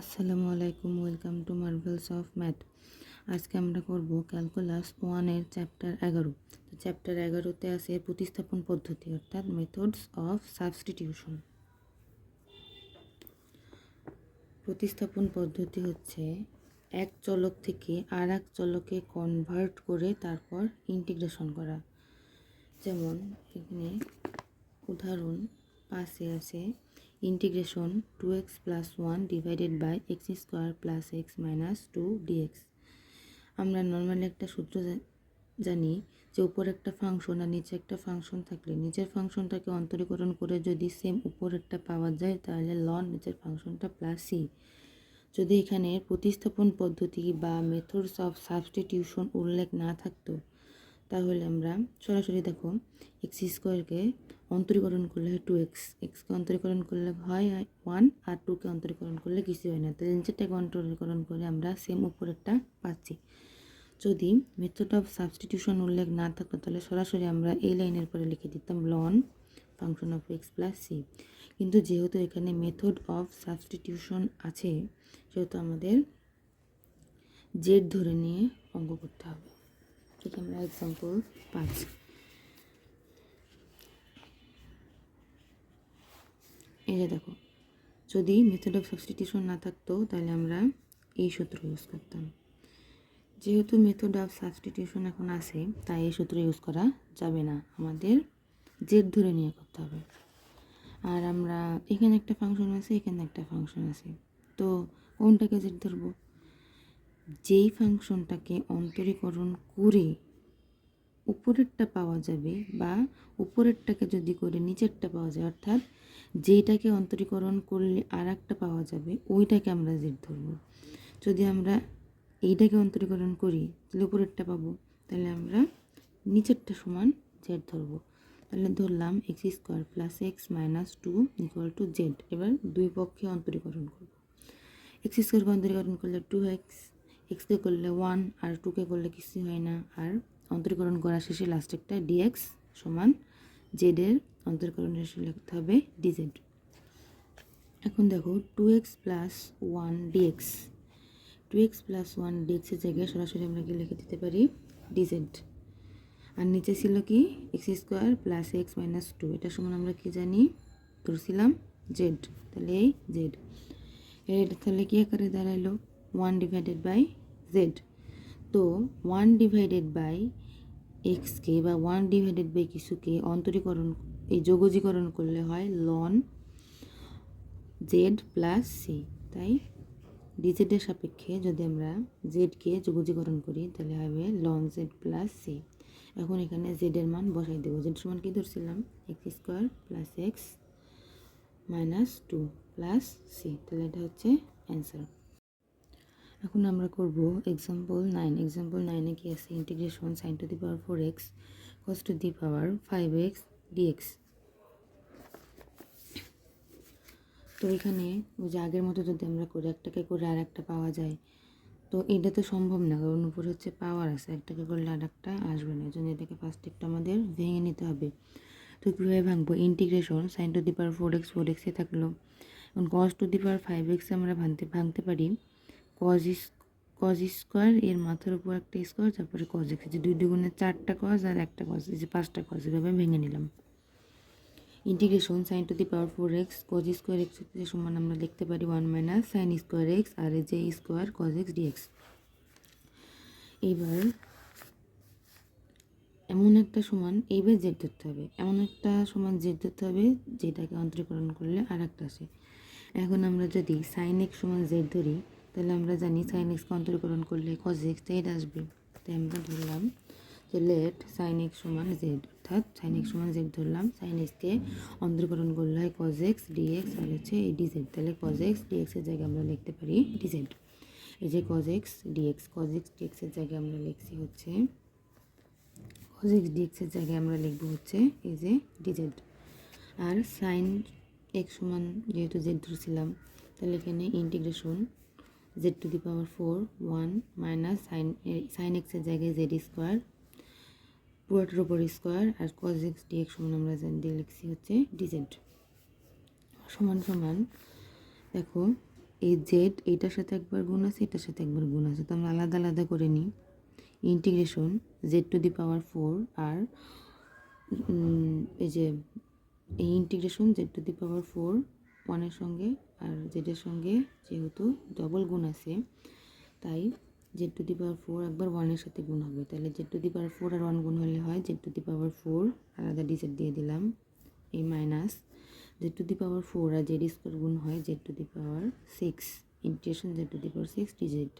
আসসালামু আলাইকুম, welcome to Marvels of Math. আজকে আমরা করব ক্যালকুলাস ওয়ানের চ্যাপ্টার এগারো। তো চ্যাপ্টার এগারোতে আছে প্রতিস্থাপন পদ্ধতি, অর্থাৎ মেথডস অফ সাবস্টিটিউশন প্রতিস্থাপন পদ্ধতি হচ্ছে এক চলক থেকে আর এক চলকে কনভার্ট করে তারপর ইন্টিগ্রেশন করা। যেমন এখানে উদাহরণ পাশে আছে integration two x plus one divided by x square plus x minus two d x আমরা নর্মালি একটা সূত্র জানি যে উপর একটা ফাংশন আর নিচে একটা ফাংশন থাকলে নিচের ফাংশনটাকে অন্তরীকরণ করে যদি সেম উপরেরটা পাওয়া যায় তাহলে লন নিচের ফাংশনটা প্লাস সি যদি এখানে প্রতিস্থাপন পদ্ধতি বা মেথডস অফ সাবস্টিটিউশন উল্লেখ না থাকতো, তাহলে আমরা সরাসরি দেখো এক্স স্কোয়ারকে অন্তরীকরণ করলে হয় টু এক্স এক্সকে অন্তরীকরণ করলে হয় ওয়ান আর টুকে অন্তরীকরণ করলে কিছু হয় না। তাহলে নিচেরটাকে অন্তরীকরণ করে আমরা সেম উপরেরটা পাচ্ছি। যদি মেথড অফ সাবস্টিটিউশন উল্লেখ না থাকতো তাহলে সরাসরি আমরা এই লাইনের পরে লিখে দিতাম ln function of x plus c কিন্তু যেহেতু এখানে মেথড অফ সাবস্টিটিউশন আছে, সেহেতু আমাদের জেড ধরে নিয়ে অঙ্ক করতে হবে। ঠিক আমরা এক্সাম্পল পাঁচ এই যে দেখো, যদি মেথড অফ সাবস্টিটিউশন না থাকতো, তাহলে আমরা এই সূত্র ইউজ করতাম। যেহেতু মেথড অফ সাবস্টিটিউশন এখন আছে, তাই এই সূত্র ইউজ করা যাবে না। আমাদের জেড ধরে নিয়ে করতে হবে। আর আমরা এখানে একটা ফাংশন আছে, এখানে একটা ফাংশন আছে। তো কোনটাকে জেড ধরবো? যেই ফাংশনটাকে অন্তরীকরণ করে উপরেরটা পাওয়া যাবে বা উপরেরটাকে যদি করে নিচেরটা পাওয়া যায়, অর্থাৎ যেইটাকে অন্তরীকরণ করলে আর একটা পাওয়া যাবে, ওইটাকে আমরা জেড ধরবো। যদি আমরা এইটাকে অন্তরীকরণ করি, তাহলে উপরেরটা পাবো, তাহলে আমরা নিচেরটা সমান জেড ধরবো। তাহলে ধরলাম x square plus x minus two equal to z এবার দুই পক্ষে অন্তরীকরণ করব। এক্স স্কোয়ারকে অন্তরীকরণ করলে টু এক্স এক্সকে করলে ওয়ান আর টুকে করলে কিছু হয় না, আর অন্তরীকরণ করা শেষে লাস্ট একটা ডিএক্স সমান জেডের অন্তরীকরণ শেষে লিখতে হবে ডিজেড এখন দেখো two x plus one d x two x plus one ডিএক্সের জায়গায় সরাসরি আমরা কি লিখে দিতে পারি? ডিজেড আর নিচে ছিল কি? X square plus x minus two এটা সমান আমরা কি জানি? ধরছিলাম জেড তাহলে এই জেড এটা তাহলে কি আকারে দাঁড়াইলো? ওয়ান ডিভাইডেড বাই জেড তো ওয়ান ডিভাইডেড বাই এক্সকে বা ওয়ান ডিভাইডেড বাই কিছুকে অন্তরীকরণ এই যোগজীকরণ করলে হয় লন জেড প্লাস সি তাই? ডিজেডের সাপেক্ষে যদি আমরা জেডকে যোগজীকরণ করি, তাহলে হবে লন জেড প্লাস সি এখন এখানে জেডের মান বসাই দেবো। জেড সমান কি ধরছিলাম? X square plus x minus two plus c তাহলে এটা হচ্ছে অ্যান্সার এখন আমরা করব এক্সাম্পল নাইন এক্সাম্পল নাইনে কি আছে? Integration sine to the power four x cos to the power five x d x তো এখানে ওই যে আগের মতো যদি আমরা করি একটাকে করে আর একটা পাওয়া যায়, তো এটা তো সম্ভব না, কারণ উপরে হচ্ছে পাওয়ার আছে, একটাকে করলে আর একটা আসবে না এই জন্য এটাকে ফার্স্ট একটু আমাদের ভেঙে নিতে হবে। তো কীভাবে ভাঙবো? Integration sine to the power four x four এক্সে থাকল। এখন cos to the power five x আমরা ভাঙতে ভাঙতে পারি। কজ ইস কজ স্কোয়ার এর মাথার উপর একটা স্কোয়ার তারপরে কজ এক্স যে দুই দুগুণে চারটা কজ আর একটা কজ এই যে পাঁচটা কজ এভাবে ভেঙে নিলাম। Integration sine to the power four x cos square x সমান আমরা লিখতে পারি one minus sine square x আর যে স্কোয়ার কজ এক্স ডিএক্স এইবার এমন একটা সমান এইবার জেড ধরতে হবে। এমন একটা সমান জেড ধরতে হবে যেটাকে অন্তরীকরণ করলে আর একটা আসে। এখন আমরা যদি সাইন এক্স সমান জেড ধরি, তাহলে আমরা জানি সাইন এক্সকে অন্তরীকরণ করলে কজ এক্স জেড আসবে। তাই আমরা ধরলাম যে লেট? সাইন এক্স সমান জেড, অর্থাৎ সাইন এক্স সমান জেড ধরলাম। সাইন এক্সকে অন্তরীকরণ করলে হয় কজ এক্স ডিএক্স আর হচ্ছে এই ডিজেড তাহলে কজ এক্স ডিএক্সের জায়গায় আমরা লিখতে পারি ডিজেড এই যে cos x d x cos x ডিএক্সের জায়গায় আমরা লিখছি হচ্ছে কজ এক্স ডিএক্সের জায়গায় আমরা লিখব হচ্ছে এই যে ডিজেড আর সাইন এক্স সমান যেহেতু জেড ধরছিলাম, তাহলে এখানে integration z to the power four one minus sine sine এক্সের জায়গায় জেড স্কোয়ার পুরোটার উপর স্কোয়ার আর কজ এক্স ডিএক্স সমান আমরা জানি, দিয়ে লিখছি হচ্ছে ডিজেড সমান সমান, দেখো, এই জেড এইটার সাথে একবার গুণ আছে, এটার সাথে একবার গুণ আছে, তো আমরা আলাদা আলাদা করে নিই। Integration z to the power four আর এই যে, এই integration z to the power four ওয়ানের সঙ্গে আর জেডের সঙ্গে যেহেতু ডবল গুণ আছে, তাই z to the power four একবার ওয়ানের সাথে গুণ হবে। তাহলে z to the power four R one গুণ হলে হয় z to the power four আলাদা ডিজেড দিয়ে দিলাম। এই minus z to the power four R z square গুণ হয় z to the power six integration z to the power six d z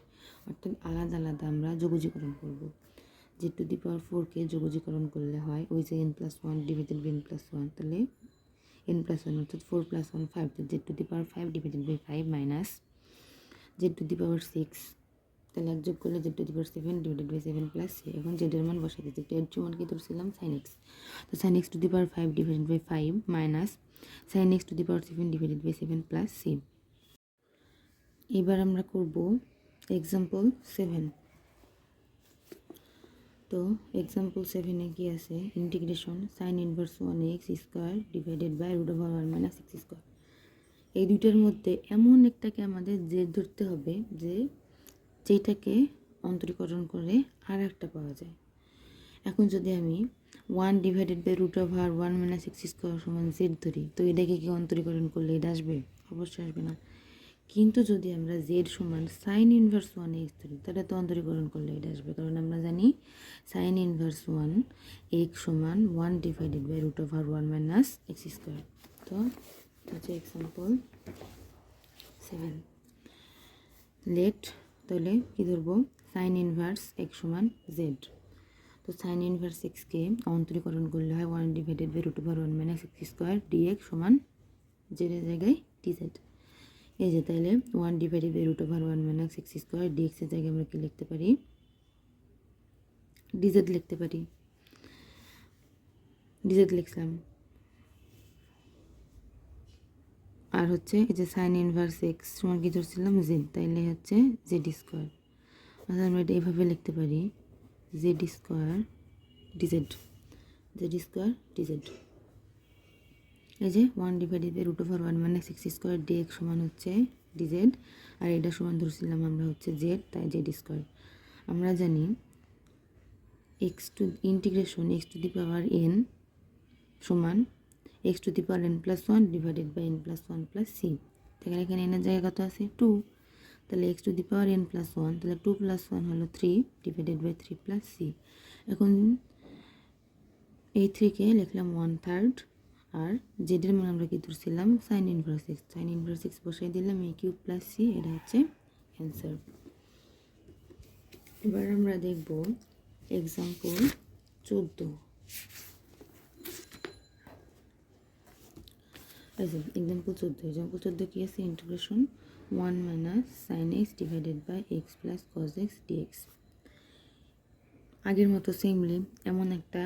অর্থাৎ আলাদা আলাদা আমরা যোগজীকরণ করব। জেড টু দি পাওয়ার ফোরকে যোগজীকরণ করলে হয় ওই n plus one divided by n plus one তাহলে এন প্লাস ওয়ান অর্থাৎ four plus one five z to the power five divided by five minus z to the power six তাহলে এক যোগ করলে z to the power seven divided by seven plus c এখন জেডের মান বসাই দিচ্ছি জেড টু মানকে ধরছিলাম? সাইন এক্স তো sine x to the power five divided by five minus sine x to the power seven divided by seven plus c এবার আমরা করব এক্সাম্পল সেভেন তো এক্সাম্পল সেভেনে কি আছে? Integration sine inverse one x square divided by root over one minus x square এই দুইটার মধ্যে এমন একটাকে আমাদের জেদ ধরতে হবে যে যেটাকে অন্তরীকরণ করে আর একটা পাওয়া যায়। এখন যদি আমি one divided by root over one minus x square সমান জেড ধরি, তো এটাকে কি অন্তরীকরণ করলে এটা আসবে? অবশ্যই আসবে না। কিন্তু যদি আমরা জেড সমান সাইন ইনভার্স ওয়ান এক্স ধরি, তাহলে তো অন্তরীকরণ করলে এটা আসবে। কারণ আমরা জানি সাইন ইনভার্স ওয়ান এক্স সমান one divided by root over one minus x square তো হচ্ছে এক্সাম্পল সেভেন লেট তাহলে কী ধরবো? সাইন ইনভার্স এক্স সমান জেড তো সাইন ইনভার্স এক্সকে অন্তরীকরণ করলে হয় one divided by root over one minus x square dx সমান জেডের জায়গায় ডিজেড এই যে তাহলে one divided by root over one minus x square ডিএক্সের জায়গায় আমরা কী লিখতে পারি? ডিজেড লিখতে পারি। ডিজেড লিখলাম। আর হচ্ছে এই যে সাইন ইনভার্স এক্স সমান কি ধরছিলাম জেড তাইলে হচ্ছে জেড স্কোয়ার অর্থাৎ আমরা এটা এইভাবে লিখতে পারি। Z square dz z square dz এই যে one divided root over one মানে সিক্স স্কোয়ার ডি এক্স সমান হচ্ছে ডিজেড আর এটা সমান ধরছিলাম আমরা হচ্ছে জেড তাই জেড স্কোয়ার আমরা জানি x two integration x to the power n সমান x to the power n plus one divided by n plus one plus c তাহলে এখানে এনের জায়গা কত আছে? টু তাহলে x to the power n plus one তাহলে টু প্লাস ওয়ান হলো three divided by three plus c এখন এই থ্রিকে লিখলাম ওয়ান থার্ড আর জেডের মান আমরা কি ধরছিলাম? Sine inverse x sine inverse x বসাই দিলাম এ কিউব প্লাস সি এটা হচ্ছে অ্যান্সার এবার আমরা দেখব এক্সাম্পল চোদ্দ। আচ্ছা এক্সাম্পল চোদ্দ এক্সাম্পল চোদ্দ কি আছে integration one minus sine x divided by x plus cos x dx আগের মতো সেমলি এমন একটা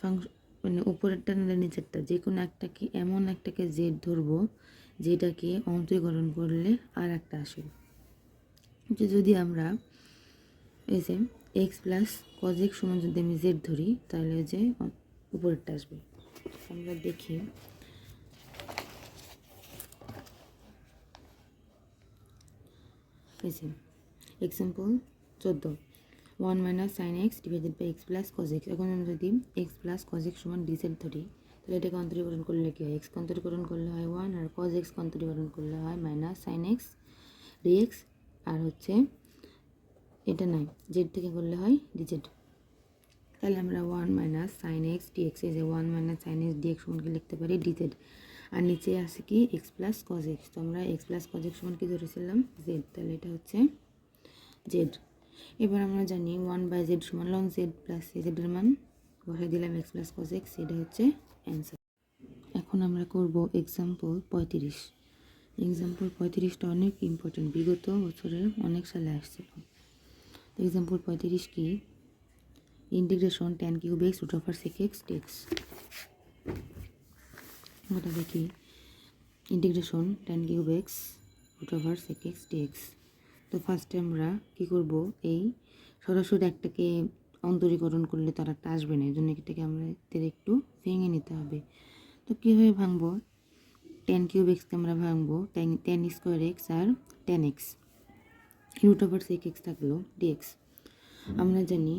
ফাংশন মানে উপরেরটা না নিচেরটা যে কোনো একটাকে, এমন একটাকে জেড ধরবো, যেটাকে অন্তরীকরণ করলে আর একটা আসে। যে যদি আমরা এই যে এক্স প্লাস কজ এক্স সমান যদি আমি জেড ধরি, তাহলে যে উপরেরটা আসবে। আমরা দেখি। যে এক্সাম্পল চোদ্দ। One minus sine x divided by x plus cos x এখন আমরা যদি এক্স প্লাস কজ এক্স সমান ডিজেড ধরি, তাহলে এটাকে অন্তরীকরণ করলে কী হয়? এক্স অন্তরীকরণ করলে হয় ওয়ান আর কজ এক্স অন্তরীকরণ করলে হয় মাইনাস সাইন এক্স ডিএক্স আর হচ্ছে এটা নাই জেড থেকে করলে হয় ডিজেড তাহলে আমরা one minus sine x dx এই যে one minus sine x dx সমানকে লিখতে পারি? ডিজেড আর নিচে আছে কি? এক্স প্লাস কজ এক্স তো আমরা এক্স প্লাস কজ এক্স সমান কি ধরেছিলাম? জেড তাহলে এটা হচ্ছে জেড এবার আমরা জানি ওয়ান বাই জেড সমান লন জেড প্লাস জেডের মান বসাই দিলাম এক্স প্লাস কজ এক্স এটা হচ্ছে অ্যান্সার এখন আমরা করব এক্সাম্পল পঁয়ত্রিশ। এক্সাম্পল পঁয়ত্রিশটা অনেক ইম্পর্টেন্ট বিগত বছরের অনেক সালে আসছিল। তো এক্সাম্পল পঁয়ত্রিশ কি? Integration tan cube x root over sec x text ওটা দেখি। Integration tan cube x root over sec x dx তো ফার্স্টে আমরা কী করব? এই সরাসরি একটাকে অন্তরীকরণ করলে তার একটা আসবে না এই জন্য এটাকে আমরা এদের একটু ভেঙে নিতে হবে। তো কীভাবে ভাঙবো? টেন কিউব এক্সকে আমরা ভাঙবো? টেন টেন স্কোয়ার এক্স আর tan x root over sec x থাকল ডিএক্স আমরা জানি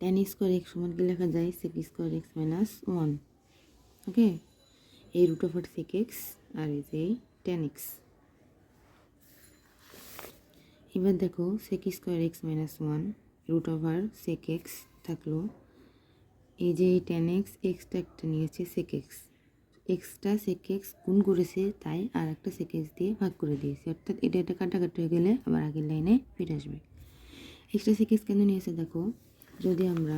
টেন স্কোয়ার এক্স সমান কি লেখা যায়? Sec square x minus one okay এই রুট ওভার সেক আর এই যে টেন এক্স এবার দেখো sec square x minus one root over sec x থাকল। এই যে টেন এক্স এক্সটা একটা নিয়েছে সেক এক্স এক্সটা সেক এক্স গুণ করেছে, তাই আর একটা সেক এক্স দিয়ে ভাগ করে দিয়েছে। অর্থাৎ এটা এটা কাটাকাটি হয়ে গেলে আবার আগের লাইনে ফিরে আসবে। এক্সট্রা সেক এক্স কেন নিয়েছে দেখো, যদি আমরা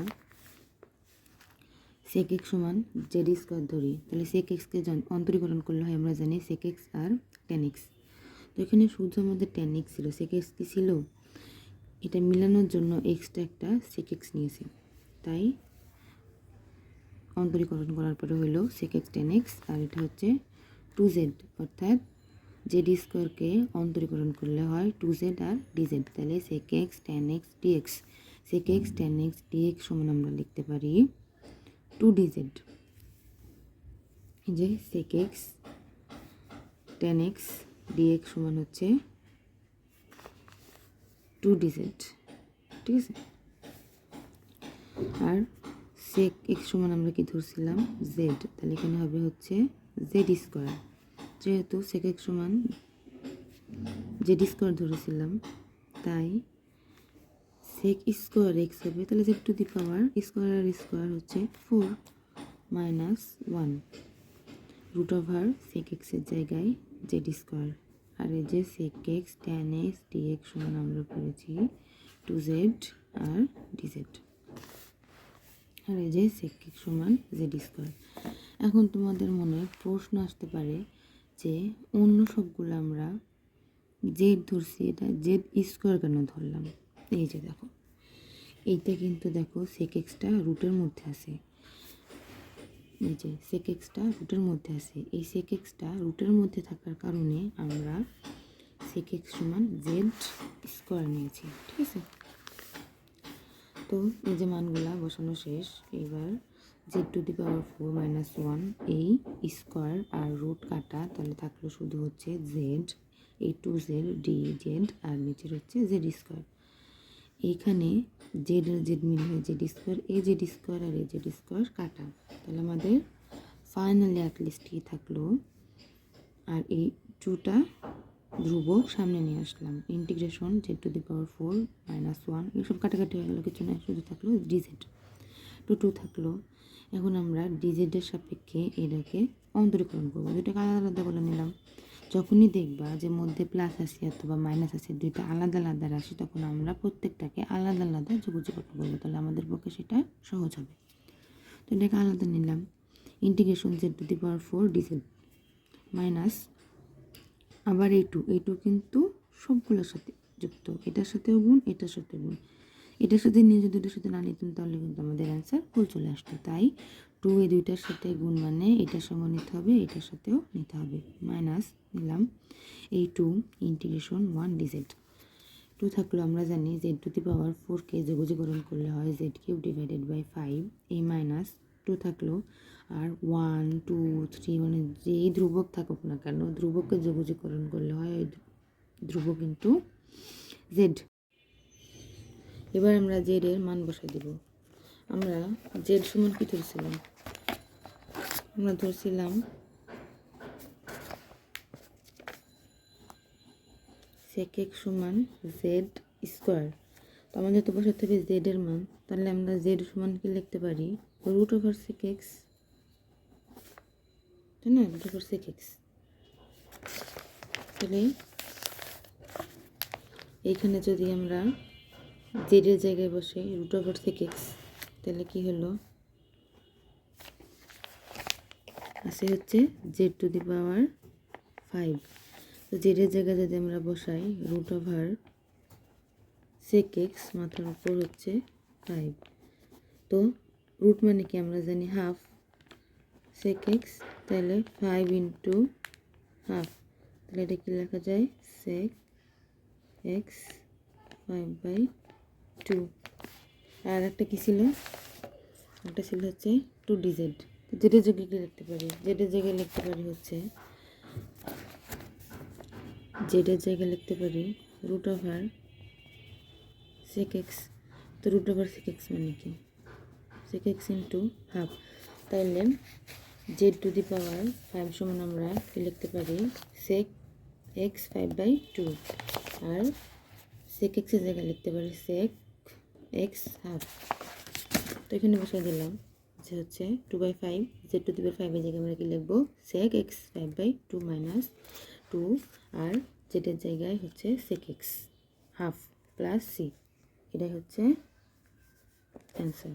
সেক এক্স সমান জেড স্কোয়ার ধরি, তাহলে সেক এক্সকে অন্তরীকরণ করলে হয় আমরা জানি সেক এক্স আর টেন এক্স তো এখানে শুধু আমাদের টেন এক্স ছিল সেক এক্স কি ছিল? এটা মিলানোর জন্য এক্সটা একটা সেক এক্স নিয়েছে। তাই অন্তরীকরণ করার পরে হলো সেক এক্স টেন এক্স আর এটা হচ্ছে টু জেড অর্থাৎ জেড স্কোয়ারকে অন্তরীকরণ করলে হয় টু জেড আর ডিজেড তাহলে sec x tan x dx sec x tan x dx সমান আমরা লিখতে পারি টু এই যে sec x tan x dx সমান হচ্ছে টু ডিজেড ঠিক আছে? আর সেক এক্স সমান আমরা কি ধরছিলাম? জেড তাহলে এখানে হবে হচ্ছে জেড স্কোয়ার যেহেতু সেক এক্স সমান জেড স্কোয়ার ধরেছিলাম, তাই সেক স্কোয়ার এক্স হবে, তাহলে z to the power square R square হচ্ছে four minus one root over sec এক্সের জায়গায় জেড স্কোয়ার আর এই যে sec x tan x d x সমান আমরা পড়েছি টু জেড আর ডিজেড আর এই যে সেক এক্স সমান জেড স্কোয়ার এখন তোমাদের মনে প্রশ্ন আসতে পারে যে অন্য সবগুলো আমরা জেড ধরছি, এটা জেড স্কোয়ার কেন ধরলাম? এই যে দেখো, এইটা কিন্তু দেখো সেক এক্সটা রুটের মধ্যে আছে। এই যে সেক এক্সটা রুটের মধ্যে আছে। এই সেক এক্সটা রুটের মধ্যে থাকার কারণে আমরা সেক এক্স সমান জেড স্কোয়ার নিয়েছি, ঠিক আছে? তো এই যে মানগুলা বসানো শেষ, এবার Z to the power four minus one এই স্কোয়ার আর রুট কাটা, তাহলে থাকল শুধু হচ্ছে জেড এই টু জেড ডি জেড আর নিচের হচ্ছে জেড স্কোয়ার এইখানে জেড আর জেড মিল হয়ে Z square A Z square আর এ জেড স্কোয়ার কাটা। তাহলে আমাদের ফাইনালি অ্যাটলিস্ট কি থাকল? আর এই টুটা ধ্রুবক সামনে নিয়ে আসলাম। Integration z to the power four minus one এসব কাটাকাটি হয়ে গেলো, কিছু না, শুধু থাকল ডিজেড টু টু থাকল। এখন আমরা ডিজেডের সাপেক্ষে এটাকে অন্তরীকরণ করব। দুটাকে আলাদা আলাদা করে নিলাম। যখনই দেখবা যে মধ্যে প্লাস আছে অথবা মাইনাস আছে, দুইটা আলাদা আলাদা রাশি, তখন আমরা প্রত্যেকটাকে আলাদা আলাদা যোগাযোগ করব তাহলে আমাদের পক্ষে সেটা সহজ হবে। তো এটাকে আলাদা নিলাম। Integration z to the power four d z minus আবার এই টু এই টু কিন্তু সবগুলোর সাথে যুক্ত। এটার সাথেও গুণ, এটার সাথে গুণ। এটার সাথে নিয়ে যদি দুটোর সাথে না নিতাম, তাহলে কিন্তু আমাদের অ্যান্সার ভুল চলে আসতো। তাই টু এই দুইটার সাথে গুণ মানে এটার সঙ্গে নিতে হবে, এটার সাথেও নিতে হবে। মাইনাস নিলাম এই two integration one dz two থাকল আমরা জানি জেড টু দি পাওয়ার ফোরকে যোগাযোগকরণ করলে হয় z cube divided by five এই মাইনাস টু থাকল আর ওয়ান টু থ্রি মানে যেই ধ্রুবক থাকুক না কেন, ধ্রুবককে যোগাযোগকরণ করলে হয় ওই ধ্রুবক কিন্তু জেড এবার আমরা জেড এর মান বসাই দেব। আমরা জেড সমান কি ধরছিলাম, আমরা ধরছিলাম সেক এক সমান জেড স্কোয়ার তো আমাদের তো বসাতে হবে জেডের মান, তাহলে আমরা জেড সমান কি লিখতে পারি রুট ওভার সেক এক্স তাই না? রুট ওভার সেক এক্স তাহলে এইখানে যদি আমরা জেডের জায়গায় বসে রুট ওভার সেক এক্স তাহলে কি হলো? আছে হচ্ছে z to the power five তো জেডের জায়গায় যদি আমরা বসাই রুট ওভার সেক এক্স মাথার উপর হচ্ছে ফাইভ তো রুট মানে কি আমরা জানি হাফ সেক এক্স তাহলে ফাইভ ইন্টু হাফ তাহলে এটা কি লেখা যায়? Sec x five by two আর একটা কী ছিল? একটা ছিল হচ্ছে টু ডিজেড যেটা জায়গায় কি লিখতে পারি? যেটা জায়গায় লিখতে পারি হচ্ছে জেডের জায়গায় লিখতে পারি রুট ওভার সেক এক্স তো রুট ওভার সেক এক্স মানে কি? সেক এক্স ইন্টু হাফ তাইলে z to the power five সমান আমরা কি লিখতে পারি? Sec x five by two R sec এক্সের জায়গায় লিখতে পারি সেক এক্স হাফ তো এখানে বসে দিলাম। যে হচ্ছে two by five z to দিবার ফাইভের জায়গায় আমরা কি লিখব? Sec x five by two minus two আর জেডের জায়গায় হচ্ছে sec x half plus c এটাই হচ্ছে অ্যান্সার